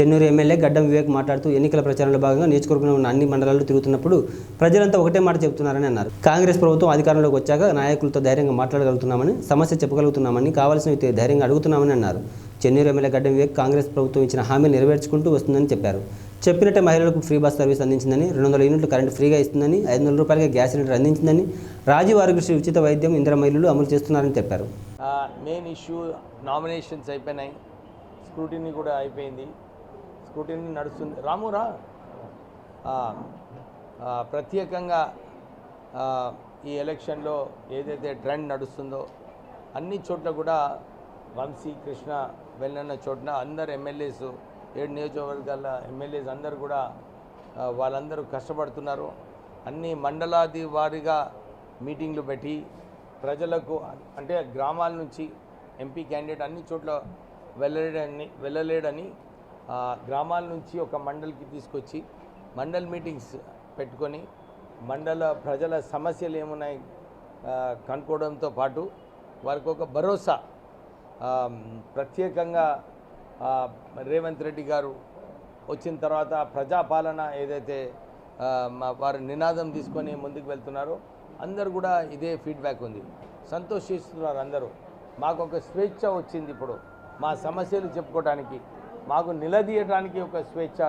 Chennur MLA గడ్డం వివేక్ మాట్లాడుతూ ఎన్నికల ప్రచారంలో భాగంగా నియోజకవర్గంలో ఉన్న అన్ని మండలాల్లో తిరుగుతున్నప్పుడు ప్రజలంతా ఒకటే మాట చెబుతున్నారని అన్నారు. కాంగ్రెస్ ప్రభుత్వం అధికారంలోకి వచ్చాక నాయకులతో ధైర్యంగా మాట్లాడగలుగుతున్నామని సమస్య చెప్పగలుగుతున్నామని కావాల్సినవి ధైర్యంగా అడుగుతున్నామని అన్నారు. చెన్నూరు ఎమ్మెల్యే గడ్డం వివేక్ కాంగ్రెస్ ప్రభుత్వం ఇచ్చిన హామీలు నెరవేర్చుకుంటూ వస్తుందని చెప్పారు. చెప్పినట్టే మహిళలకు ఫ్రీ బస్ సర్వీస్ అందించిందని రెండు వందల యూనిట్లు కరెంటు ఫ్రీగా ఇస్తుందని ఐదు వందల రూపాయలకి గ్యాస్ సిలిండర్ అందించిందని రాజీవ్ ఆరోగ్యశ్రీ ఉచిత వైద్యం ఇంద్ర మహిళలు అమలు చేస్తున్నారని చెప్పారు. మెయిన్ ఇష్యూ నామినేషన్స్ అయిపోయినాయి. స్క్రూటినీ కూడా అయిపోయింది. స్క్రూటినీ నడుస్తుంది. రామురా ప్రత్యేకంగా ఈ ఎలక్షన్లో ఏదైతే ట్రెండ్ నడుస్తుందో అన్ని చోట్ల కూడా వంశీ కృష్ణ వెళ్ళిన చోట్న అందరు ఎమ్మెల్యేస్ ఏడు నియోజకవర్గాల ఎమ్మెల్యేస్ అందరు కూడా వాళ్ళందరూ కష్టపడుతున్నారు. అన్ని మండలాది వారిగా మీటింగ్లు పెట్టి ప్రజలకు అంటే గ్రామాల నుంచి ఎంపీ క్యాండిడేట్ అన్ని చోట్ల వెళ్ళలేడని వెళ్ళలేడని గ్రామాల నుంచి ఒక మండలికి తీసుకొచ్చి మండల్ మీటింగ్స్ పెట్టుకొని మండల ప్రజల సమస్యలు ఏమున్నాయి కనుక్కోవడంతో పాటు వారికి ఒక భరోసా ప్రత్యేకంగా రేవంత్ రెడ్డి గారు వచ్చిన తర్వాత ప్రజాపాలన ఏదైతే వారు నినాదం తీసుకొని ముందుకు వెళ్తున్నారో అందరు కూడా ఇదే ఫీడ్బ్యాక్ ఉంది. సంతోషిస్తున్నారు అందరూ. మాకు ఒక స్వేచ్ఛ వచ్చింది ఇప్పుడు మా సమస్యలు చెప్పుకోవడానికి మాకు నిలదీయడానికి ఒక స్వేచ్ఛ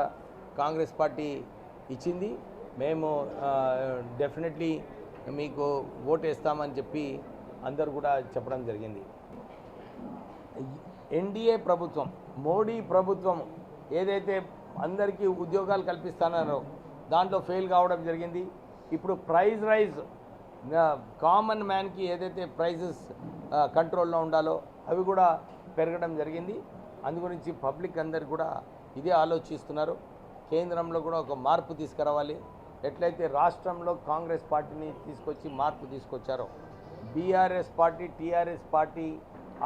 కాంగ్రెస్ పార్టీ ఇచ్చింది. మేము డెఫినెట్లీ మీకు ఓటు వేస్తామని చెప్పి అందరు కూడా చెప్పడం జరిగింది. ఎన్డీఏ ప్రభుత్వం మోడీ ప్రభుత్వం ఏదైతే అందరికీ ఉద్యోగాలు కల్పిస్తానో దాంట్లో ఫెయిల్ కావడం జరిగింది. ఇప్పుడు ప్రైజ్ రైజ్ కామన్ మ్యాన్కి ఏదైతే ప్రైజెస్ కంట్రోల్లో ఉండాలో అవి కూడా పెరగడం జరిగింది. అందు గురించి పబ్లిక్ అందరు కూడా ఇదే ఆలోచిస్తున్నారు. కేంద్రంలో కూడా ఒక మార్పు తీసుకురావాలి. ఎట్లయితే రాష్ట్రంలో కాంగ్రెస్ పార్టీని తీసుకొచ్చి మార్పు తీసుకొచ్చారో బీఆర్ఎస్ పార్టీ టీఆర్ఎస్ పార్టీ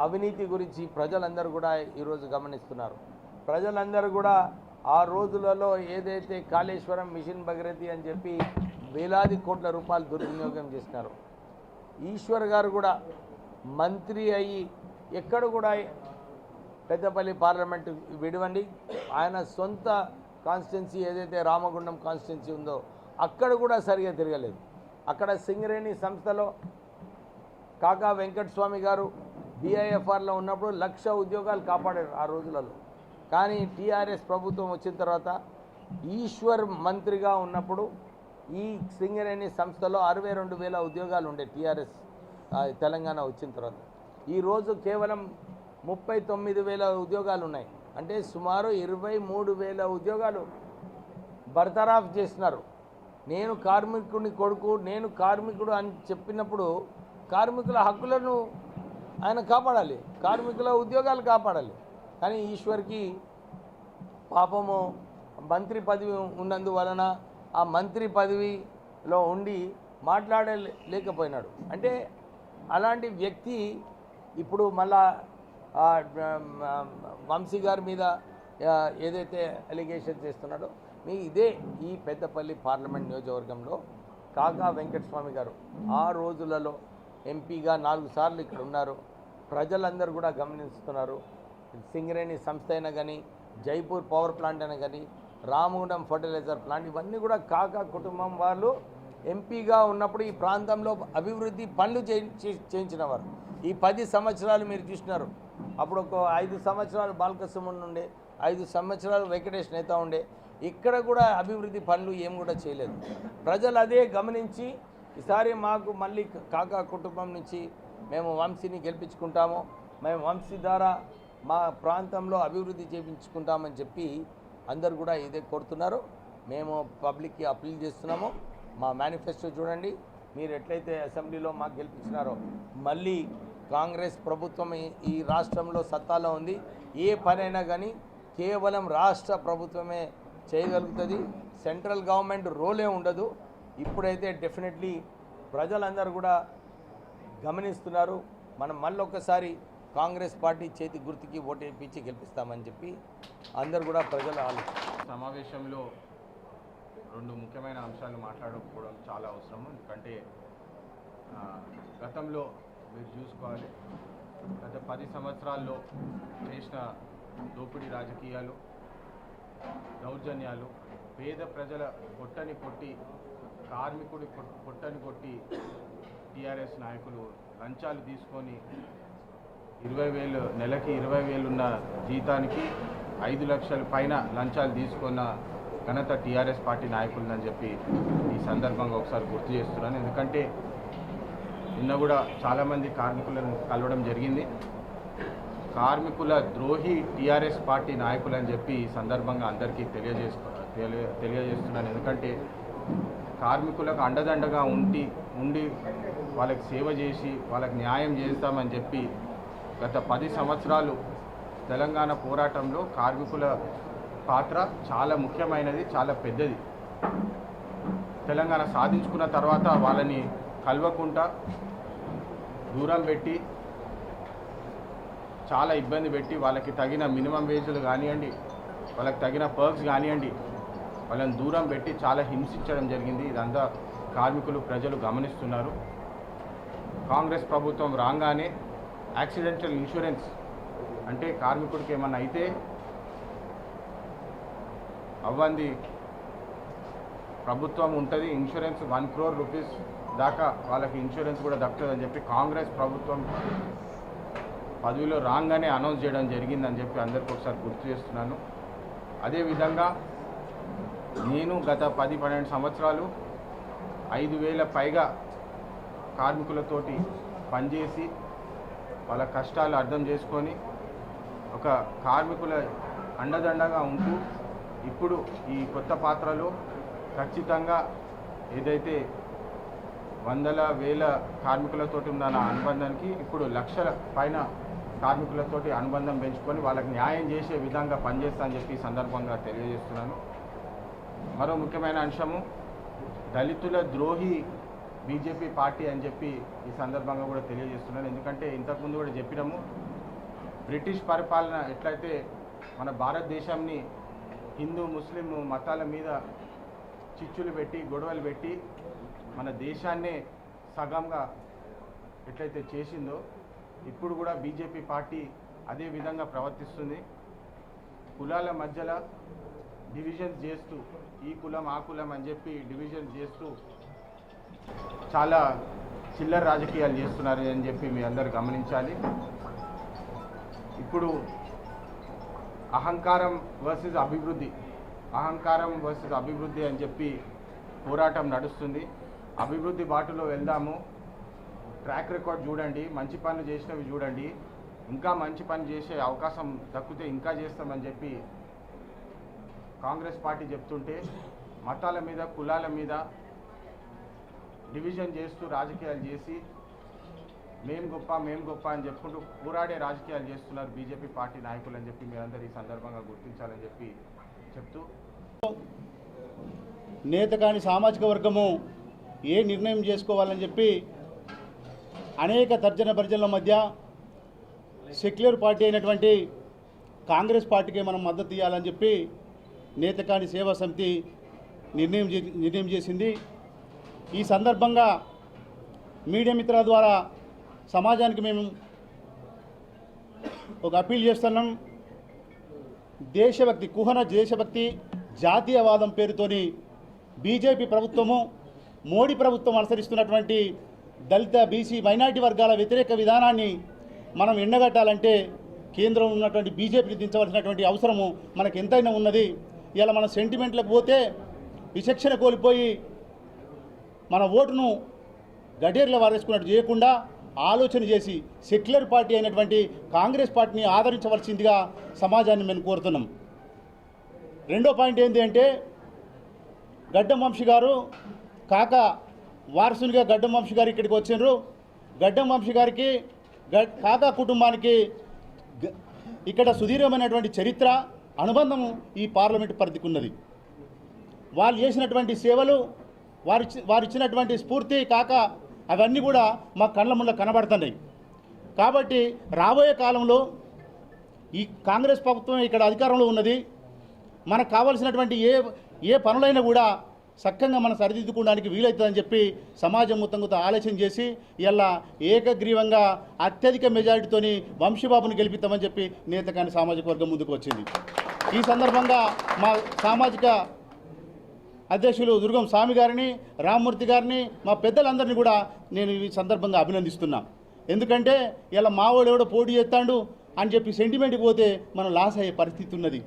అవినీతి గురించి ప్రజలందరూ కూడా ఈరోజు గమనిస్తున్నారు. ప్రజలందరూ కూడా ఆ రోజులలో ఏదైతే కాళేశ్వరం మిషన్ భగీరథి అని చెప్పి వేలాది కోట్ల రూపాయలు దుర్వినియోగం చేసినారు. ఈశ్వర్ గారు కూడా మంత్రి అయ్యి ఎక్కడ కూడా పెద్దపల్లి పార్లమెంటు విడివండి. ఆయన సొంత కాన్స్టిట్యున్సీ ఏదైతే రామగుండం కాన్స్టిట్యున్సీ ఉందో అక్కడ కూడా సరిగా తిరగలేదు. అక్కడ సింగరేణి సంస్థలో కాకా వెంకటస్వామి గారు బీఐఎఫ్ఆర్లో ఉన్నప్పుడు లక్ష ఉద్యోగాలు కాపాడారు ఆ రోజులలో. కానీ టీఆర్ఎస్ ప్రభుత్వం వచ్చిన తర్వాత ఈశ్వర్ మంత్రిగా ఉన్నప్పుడు ఈ సింగరేణి సంస్థలో అరవై రెండు వేల ఉద్యోగాలు ఉండే టీఆర్ఎస్ తెలంగాణ వచ్చిన తర్వాత. ఈరోజు కేవలం ముప్పై తొమ్మిది వేల ఉద్యోగాలు ఉన్నాయి అంటే సుమారు ఇరవై మూడు వేల ఉద్యోగాలు బర్తరాఫ్ చేసినారు. నేను కార్మికుని కొడుకు నేను కార్మికుడు అని చెప్పినప్పుడు కార్మికుల హక్కులను ఆయన కాపాడాలి కార్మికుల ఉద్యోగాలు కాపాడాలి. కానీ ఈశ్వర్కి పాపము మంత్రి పదవి ఉన్నందువలన ఆ మంత్రి పదవిలో ఉండి మాట్లాడలేకపోయినాడు. అంటే అలాంటి వ్యక్తి ఇప్పుడు మళ్ళా వంశీ గారి మీద ఏదైతే అలిగేషన్ చేస్తున్నాడో మీ ఇదే ఈ పెద్దపల్లి పార్లమెంట్ నియోజకవర్గంలో కాకా వెంకటస్వామి గారు ఆ రోజులలో ఎంపీగా నాలుగు సార్లు ఇక్కడ ఉన్నారు. ప్రజలందరూ కూడా గమనిస్తున్నారు. సింగరేణి సంస్థ అయినా కానీ జైపూర్ పవర్ ప్లాంట్ అయినా కానీ రామగుండం ఫర్టిలైజర్ ప్లాంట్ ఇవన్నీ కూడా కాకా కుటుంబం వాళ్ళు ఎంపీగా ఉన్నప్పుడు ఈ ప్రాంతంలో అభివృద్ధి పనులు చేయించినవారు ఈ పది సంవత్సరాలు మీరు చూసినారు. అప్పుడు ఒక ఐదు సంవత్సరాలు బాలకృష్ణ ఉండే ఐదు సంవత్సరాలు వెంకటేష్ నేత ఉండే. ఇక్కడ కూడా అభివృద్ధి పనులు ఏం కూడా చేయలేదు. ప్రజలు అదే గమనించి ఈసారి మాకు మళ్ళీ కాకా కుటుంబం నుంచి మేము వంశీని గెలిపించుకుంటాము. మేము వంశీ ద్వారా మా ప్రాంతంలో అభివృద్ధి చేయించుకుంటామని చెప్పి అందరు కూడా ఇదే కోరుతున్నారు. మేము పబ్లిక్కి అప్పీల్ చేస్తున్నాము. మా మేనిఫెస్టో చూడండి. మీరు ఎట్లయితే అసెంబ్లీలో మాకు గెలిపించినారో మళ్ళీ కాంగ్రెస్ ప్రభుత్వం ఈ- రాష్ట్రంలో సత్తాలో ఉంది. ఏ పనైనా కానీ కేవలం రాష్ట్ర ప్రభుత్వమే చేయగలుగుతుంది. సెంట్రల్ గవర్నమెంట్ రోలే ఉండదు. ఇప్పుడైతే డెఫినెట్లీ ప్రజలందరూ కూడా గమనిస్తున్నారు. మనం మళ్ళొకసారి కాంగ్రెస్ పార్టీ చేతి గుర్తుకి ఓటేపించి గెలిపిస్తామని చెప్పి అందరు కూడా ప్రజలు ఆలోచన సమావేశంలో రెండు ముఖ్యమైన అంశాలు మాట్లాడకపోవడం చాలా అవసరం. ఎందుకంటే గతంలో మీరు చూసుకోవాలి. గత పది సంవత్సరాల్లో చేసిన దోపిడీ రాజకీయాలు దౌర్జన్యాలు పేద ప్రజల పొట్టని కొట్టి కార్మికుడి పొట్టని కొట్టి టీఆర్ఎస్ నాయకులు లంచాలు తీసుకొని ఇరవై వేలు నెలకి ఇరవై వేలున్న జీతానికి ఐదు లక్షల పైన లంచాలు తీసుకున్న ఘనత టీఆర్ఎస్ పార్టీ నాయకులని చెప్పి ఈ సందర్భంగా ఒకసారి గుర్తు చేస్తున్నాను. ఎందుకంటే నిన్న కూడా చాలామంది కార్మికులను కలవడం జరిగింది. కార్మికుల ద్రోహి టీఆర్ఎస్ పార్టీ నాయకులు అని చెప్పి ఈ సందర్భంగా అందరికీ తెలియజేస్తు తెలియ తెలియజేస్తున్నాను. ఎందుకంటే కార్మికులకు అండదండగా ఉండి ఉండి వాళ్ళకి సేవ చేసి వాళ్ళకి న్యాయం చేస్తామని చెప్పి గత పది సంవత్సరాలు తెలంగాణ పోరాటంలో కార్మికుల పాత్ర చాలా ముఖ్యమైనది చాలా పెద్దది. తెలంగాణ సాధించుకున్న తర్వాత వాళ్ళని కలవకుండా దూరం పెట్టి చాలా ఇబ్బంది పెట్టి వాళ్ళకి తగిన మినిమం వేజులు కానివ్వండి వాళ్ళకి తగిన పర్క్స్ కానివ్వండి వాళ్ళని దూరం పెట్టి చాలా హింసించడం జరిగింది. ఇదంతా కార్మికులు ప్రజలు గమనిస్తున్నారు. కాంగ్రెస్ ప్రభుత్వం రాగానే యాక్సిడెంటల్ ఇన్సూరెన్స్ అంటే కార్మికుడికి ఏమన్నా అయితే అవ్వంది. ప్రభుత్వం ఉంటుంది ఇన్సూరెన్స్ వన్ క్రోర్ రూపీస్ దాకా వాళ్ళకి ఇన్సూరెన్స్ కూడా దక్కుతుందని చెప్పి కాంగ్రెస్ ప్రభుత్వం పదవిలో రాగానే అనౌన్స్ చేయడం జరిగిందని చెప్పి అందరికీ ఒకసారి గుర్తు చేస్తున్నాను. అదేవిధంగా నేను గత పది పన్నెండు సంవత్సరాలు ఐదు వేల పైగా కార్మికులతోటి పనిచేసి వాళ్ళ కష్టాలు అర్థం చేసుకొని ఒక కార్మికుల అండదండగా ఉంటూ ఇప్పుడు ఈ కొత్త పాత్రలో ఖచ్చితంగా ఏదైతే వందల వేల కార్మికులతోటి ఉన్న అనుబంధానికి ఇప్పుడు లక్షల పైన కార్మికులతోటి అనుబంధం పెంచుకొని వాళ్ళకి న్యాయం చేసే విధంగా పనిచేస్తా అని చెప్పి సందర్భంగా తెలియజేస్తున్నాను. మరో ముఖ్యమైన అంశము దళితుల ద్రోహి బీజేపీ పార్టీ అని చెప్పి ఈ సందర్భంగా కూడా తెలియజేస్తున్నాను. ఎందుకంటే ఇంతకుముందు కూడా చెప్పినాము బ్రిటిష్ పరిపాలన ఎట్లయితే మన భారతదేశాన్ని హిందూ ముస్లిం మతాల మీద చిచ్చులు పెట్టి గొడవలు పెట్టి మన దేశాన్నే సగంగా ఎట్లయితే చేసిందో ఇప్పుడు కూడా బీజేపీ పార్టీ అదే విధంగా ప్రవర్తిస్తుంది. కులాల మధ్యలో డివిజన్స్ చేస్తూ ఈ కులం ఆ కులం అని చెప్పి డివిజన్ చేస్తూ చాలా చిల్లర రాజకీయాలు చేస్తున్నారు అని చెప్పి మీ అందరు గమనించాలి. ఇప్పుడు అహంకారం వర్సెస్ అభివృద్ధి అహంకారం వర్సెస్ అభివృద్ధి అని చెప్పి పోరాటం నడుస్తుంది. అభివృద్ధి బాటలో వెళ్దాము. ట్రాక్ రికార్డ్ చూడండి. మంచి పనులు చేసినవి చూడండి. ఇంకా మంచి పని చేసే అవకాశం దక్కితే ఇంకా చేస్తామని చెప్పి కాంగ్రెస్ పార్టీ చెప్తుంటే మతాల మీద కులాల మీద డివిజన్ చేస్తూ రాజకీయాలు చేసి మేం గొప్ప మేం గొప్ప అని చెప్పుకుంటూ పోరాడే రాజకీయాలు చేస్తున్నారు బీజేపీ పార్టీ నాయకులు అని చెప్పి మీరందరూ ఈ సందర్భంగా గుర్తించాలని చెప్పి చెప్తూ నేత కాని సామాజిక వర్గము ఏ నిర్ణయం చేసుకోవాలని చెప్పి అనేక తర్జన భర్జనల మధ్య సెక్యులర్ పార్టీ అయినటువంటి కాంగ్రెస్ పార్టీకి మనం మద్దతు ఇవ్వాలని చెప్పి నేతకాని సేవా సమితి నిర్ణయం చే నిర్ణయం చేసింది. ఈ సందర్భంగా మీడియా మిత్రుల ద్వారా సమాజానికి మేము ఒక అప్పీల్ చేస్తున్నాం. దేశభక్తి కుహన దేశభక్తి జాతీయవాదం పేరుతోని బీజేపీ ప్రభుత్వము మోడీ ప్రభుత్వం అనుసరిస్తున్నటువంటి దళిత బీసీ మైనార్టీ వర్గాల వ్యతిరేక విధానాన్ని మనం ఎండగట్టాలంటే కేంద్రం ఉన్నటువంటి బీజేపీకి దించవలసినటువంటి అవసరము మనకు ఎంతైనా ఉన్నది. ఇలా మన సెంటిమెంట్లకు పోతే విచక్షణ కోల్పోయి మన ఓటును గడేర్ల వారేసుకున్నట్టు చేయకుండా ఆలోచన చేసి సెక్యులర్ పార్టీ అయినటువంటి కాంగ్రెస్ పార్టీని ఆదరించవలసిందిగా సమాజాన్ని మేము కోరుతున్నాం. రెండో పాయింట్ ఏంటి అంటే గడ్డం వంశీ గారు కాక వారసునిగా గడ్డం వంశీ గారు ఇక్కడికి వచ్చిండ్రు. గడ్డం వంశీ గారికి గ- కాకా కుటుంబానికి ఇక్కడ సుదీర్ఘమైనటువంటి చరిత్ర అనుబంధం ఈ పార్లమెంట్ పరిధికున్నది. వాళ్ళు చేసినటువంటి సేవలు వారి వారు ఇచ్చినటువంటి స్ఫూర్తి కాక అవన్నీ కూడా మా కళ్ళ ముందు కనబడుతున్నాయి. కాబట్టి రాబోయే కాలంలో ఈ కాంగ్రెస్ ప్రభుత్వం ఇక్కడ అధికారంలో ఉన్నది. మనకు కావలసినటువంటి ఏ ఏ పనులైనా కూడా చక్కగా మనం సరిదిద్దుకోవడానికి వీలవుతుందని చెప్పి సమాజం మొత్తంతో ఆలోచన చేసి ఇలా ఏకగ్రీవంగా అత్యధిక మెజారిటీతోని వంశీబాబును గెలిపిస్తామని చెప్పి నేతకాని సామాజిక వర్గం ముందుకు వచ్చింది. ఈ సందర్భంగా మా సామాజిక అధ్యక్షులు దుర్గం స్వామి గారిని రామ్మూర్తి గారిని మా పెద్దలందరినీ కూడా నేను ఈ సందర్భంగా అభినందిస్తున్నా. ఎందుకంటే ఇలా మావోడు ఎవడో పోటీ చేస్తాడు అని చెప్పి సెంటిమెంట్కి పోతే మనం లాస్ అయ్యే పరిస్థితి ఉన్నది.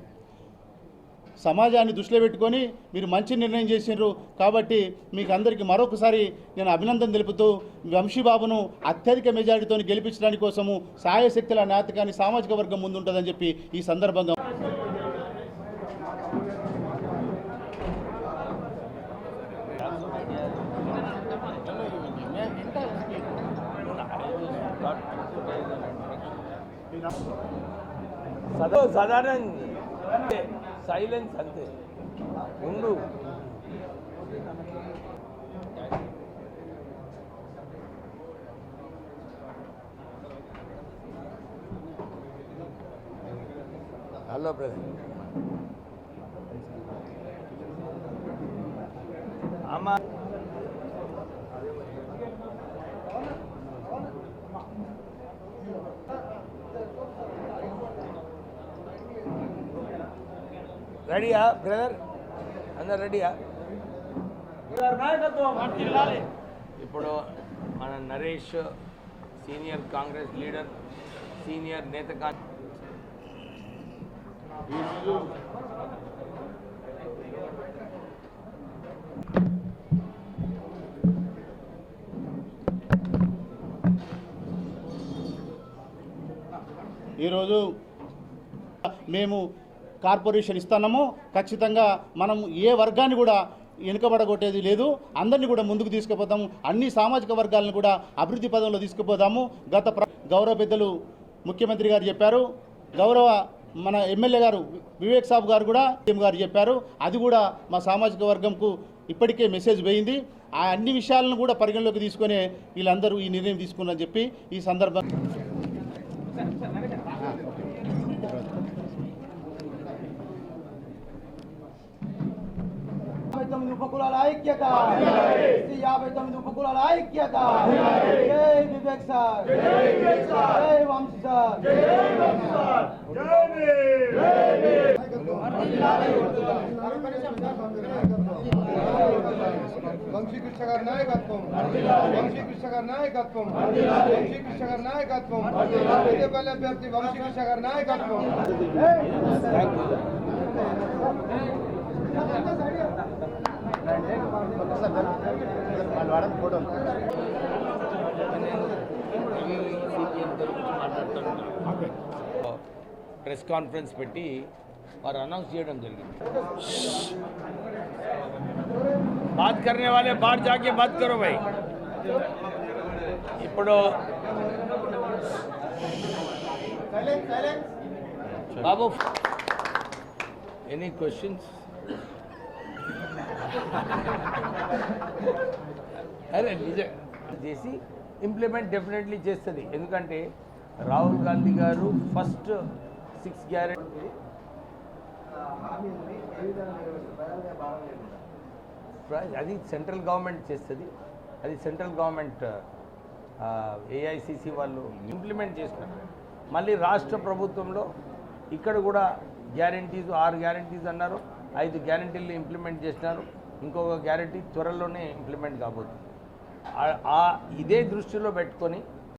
సమాజాన్ని దృష్టిలో పెట్టుకొని మీరు మంచి నిర్ణయం చేసినారు కాబట్టి మీకు అందరికీ మరొకసారి నేను అభినందన తెలుపుతూ వంశీబాబును అత్యధిక మెజారిటీతో గెలిపించడానికి కోసము సాయశక్తుల నాటకాన్ని సామాజిక వర్గం ముందు ఉంటుందని చెప్పి ఈ సందర్భంగా చదువు సాధారణ సైలెన్స్ అంతే. ఉండు. Hello brother. అమ్మా. రెడీయా బ్రదర్? అందరు రెడీయా? ఇప్పుడు మన Naresh senior Congress leader senior నేత కా ఈరోజు మేము కార్పొరేషన్ ఇస్తున్నాము ఖచ్చితంగా మనం ఏ వర్గాన్ని కూడా వెనుకబడగొట్టేది లేదు. అందరినీ కూడా ముందుకు తీసుకుపోతాము. అన్ని సామాజిక వర్గాలను కూడా అభివృద్ధి పదంలో తీసుకుపోతాము గత గౌరవ పెద్దలు ముఖ్యమంత్రి గారు చెప్పారు. గౌరవ మన ఎమ్మెల్యే గారు వివేక్ సాబ్ గారు కూడా సీఎం గారు చెప్పారు. అది కూడా మా సామాజిక వర్గంకు ఇప్పటికే మెసేజ్ పోయింది. ఆ అన్ని విషయాలను కూడా పరిగణలోకి తీసుకునే వీళ్ళందరూ ఈ నిర్ణయం తీసుకున్నారని చెప్పి ఈ సందర్భం యాభై తొమ్మిది ఉపకులాల ఐక్యత ఎస్సీ యాభై తొమ్మిది ఉపకులాల ఐక్యత జై వివేక్ సార్ జై వంశీ సార్ వంశీకృష్ణ గారి నాయకత్వం వంశీకృష్ణ గారి నాయకత్వం వంశీకృష్ణ గారి నాయకత్వం పెద్దపల్లి అభ్యర్థి వంశీకృష్ణ గారి నాయకత్వం ప్రెస్ కాన్ఫరెన్స్ పెట్టి వారు అనౌన్స్ చేయడం జరిగింది బాత్ కర్నే వాళ్ళే బాట్ జాకే బాత్ కరో భాయ్ ఇప్పుడు బాబు ఎనీ క్వశ్చన్స్ అరే నిజం. చేసి ఇంప్లిమెంట్ డెఫినెట్లీ చేస్తుంది. ఎందుకంటే రాహుల్ గాంధీ గారు ఫస్ట్ సిక్స్ గ్యారెంటీ అది సెంట్రల్ గవర్నమెంట్ చేస్తుంది. అది సెంట్రల్ గవర్నమెంట్ ఏఐసిసి వాళ్ళు ఇంప్లిమెంట్ చేస్తున్నారు. మళ్ళీ రాష్ట్ర ప్రభుత్వంలో ఇక్కడ కూడా గ్యారంటీస్ ఆరు గ్యారంటీస్ అన్నారు. ఐదు గ్యారంటీలు ఇంప్లిమెంట్ చేసినారు. ఇంకొక గ్యారంటీ త్వరలోనే ఇంప్లిమెంట్ కాబోతుంది. ఆ ఇదే దృష్టిలో పెట్టుకొని